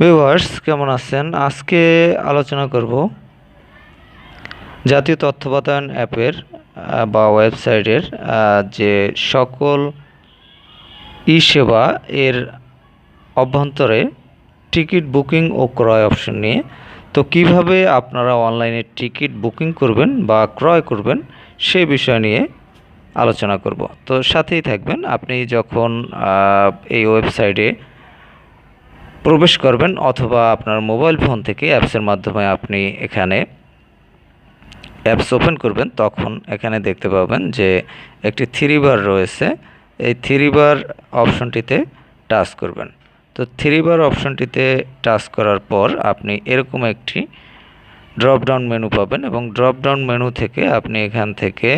Viewers কেমন আছেন? আজকে আলোচনা করব জাতীয় তথ্য বাতায়ন অ্যাপের বা ওয়েবসাইটের যে সকল ই সেবা এর অভ্যন্তরে টিকিট বুকিং ও ক্রয় অপশন নিয়ে। তো কীভাবে আপনারা অনলাইনে টিকিট বুকিং করবেন বা ক্রয় করবেন সেই বিষয় নিয়ে আলোচনা করব। তো সাথেই থাকবেন। আপনি যখন এই ওয়েবসাইটে প্রবেশ করবেন অথবা আপনার মোবাইল ফোন থেকে অ্যাপসের মাধ্যমে আপনি এখানে অ্যাপস ওপেন করবেন, তখন এখানে দেখতে পাবেন যে একটি থ্রি বার রয়েছে। এই থ্রি বার অপশনটিতে টাচ করবেন। তো থ্রি বার অপশনটিতে টাচ করার পর আপনি এরকম একটি ড্রপ ডাউন মেনু পাবেন এবং ড্রপ ডাউন মেনু থেকে আপনি এখান থেকে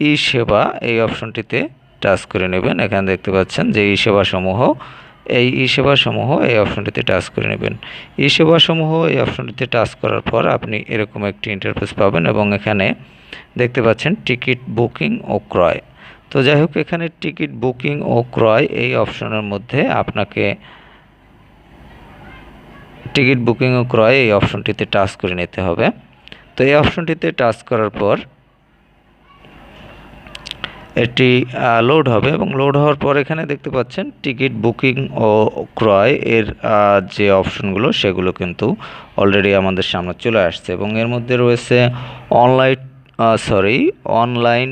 ই সেবা এই অপশনটিতে টাচ করে নেবেন। এখানে দেখতে পাচ্ছেন যে ই সেবাসমূহ এই ই সেবাসমূহ এই অপশনটিতে টাচ করে নেবেন। ই সেবাসমূহ এই অপশনটিতে টাচ করার পর আপনি এরকম একটি ইন্টারফেস পাবেন এবং এখানে দেখতে পাচ্ছেন টিকিট বুকিং ও ক্রয়। তো যাই হোক, এখানে টিকিট বুকিং ও ক্রয় এই অপশনের মধ্যে আপনাকে টিকিট বুকিং ও ক্রয় এই অপশনটিতে টাচ করে নিতে হবে। তো এই অপশনটিতে টাচ করার পর এটি লোড হবে এবং লোড হওয়ার পর এখানে দেখতে পাচ্ছেন টিকিট বুকিং ও ক্রয় এর যে অপশনগুলো সেগুলো কিন্তু অলরেডি আমাদের সামনে চলে আসছে এবং এর মধ্যে রয়েছে online sorry online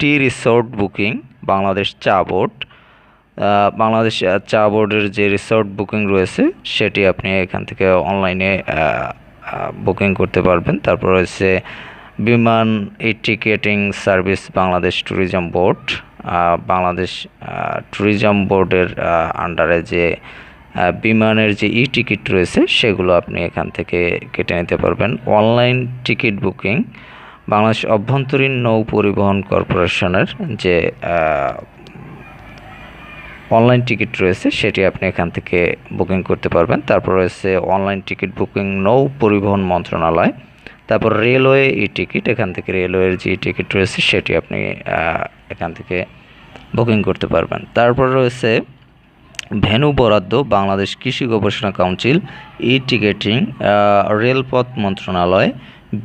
tea resort booking Bangladesh চা বোর্ড বাংলাদেশ চা বোর্ডের যে রিসোর্ট বুকিং রয়েছে সেটি আপনি এখান থেকে অনলাইনে বুকিং করতে পারবেন। তারপর রয়েছে Biman e ticketing service Bangladesh tourism board Bangladesh tourism বোর্ডের আন্ডারে যে বিমানের যে ই টিকিট রয়েছে সেগুলো আপনি এখান থেকে কেটে নিতে পারবেন। অনলাইন টিকিট বুকিং বাংলাদেশ অভ্যন্তরীণ নৌ পরিবহন কর্পোরেশনের যে অনলাইন টিকিট রয়েছে সেটি আপনি এখান থেকে বুকিং করতে পারবেন। তারপর রয়েছে অনলাইন টিকিট বুকিং নৌ পরিবহন মন্ত্রণালয়। তারপর রেলওয়ে ই টিকিট, এখান থেকে রেলওয়ের যে টিকিট রয়েছে সেটি আপনি এখান থেকে বুকিং করতে পারবেন। তারপর রয়েছে ভেনু বরাদ্দ, বাংলাদেশ কৃষি গবেষণা কাউন্সিল ই টিকেটিং রেলপথ মন্ত্রণালয়,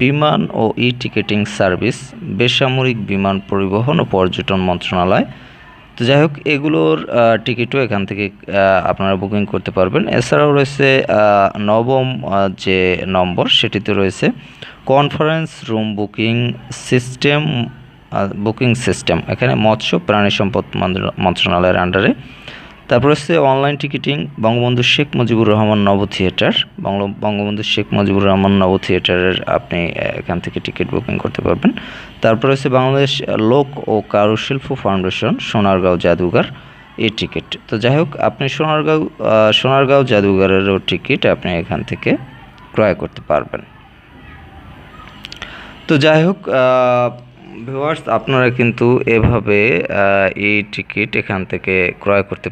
বিমান ও ই টিকেটিং সার্ভিস, বেসামরিক বিমান পরিবহন ও পর্যটন মন্ত্রণালয় তো যাই হোক, এগুলোর টিকিটও এখান থেকে আপনারা বুকিং করতে পারবেন। এছাড়াও রয়েছে নবম যে নম্বর, সেটিতে রয়েছে conference room booking system booking system এখানে মৎস্য, প্রাণী সম্পদ মন্ত্রণালয়ের আন্ডারে তারপর হচ্ছে online ticketing Bangabandhu Sheikh Mujibur Rahman Novo theatre Bangabandhu Sheikh Mujibur Rahman Novo থিয়েটারের আপনি এখান থেকে টিকিট বুকিং করতে পারবেন। তারপর হচ্ছে বাংলাদেশ লোক ও কারুশিল্প ফাউন্ডেশন সোনারগাঁও জাদুঘর এই টিকিট তো যাই হোক, আপনি সোনারগাঁও সোনারগাঁও জাদুঘরেরও টিকিট আপনি এখান থেকে ক্রয় করতে পারবেন। তো যাই হোক ভিউয়ার্স আপনারা কিন্তু এভাবে এই টিকিট এখান থেকে ক্রয় করতে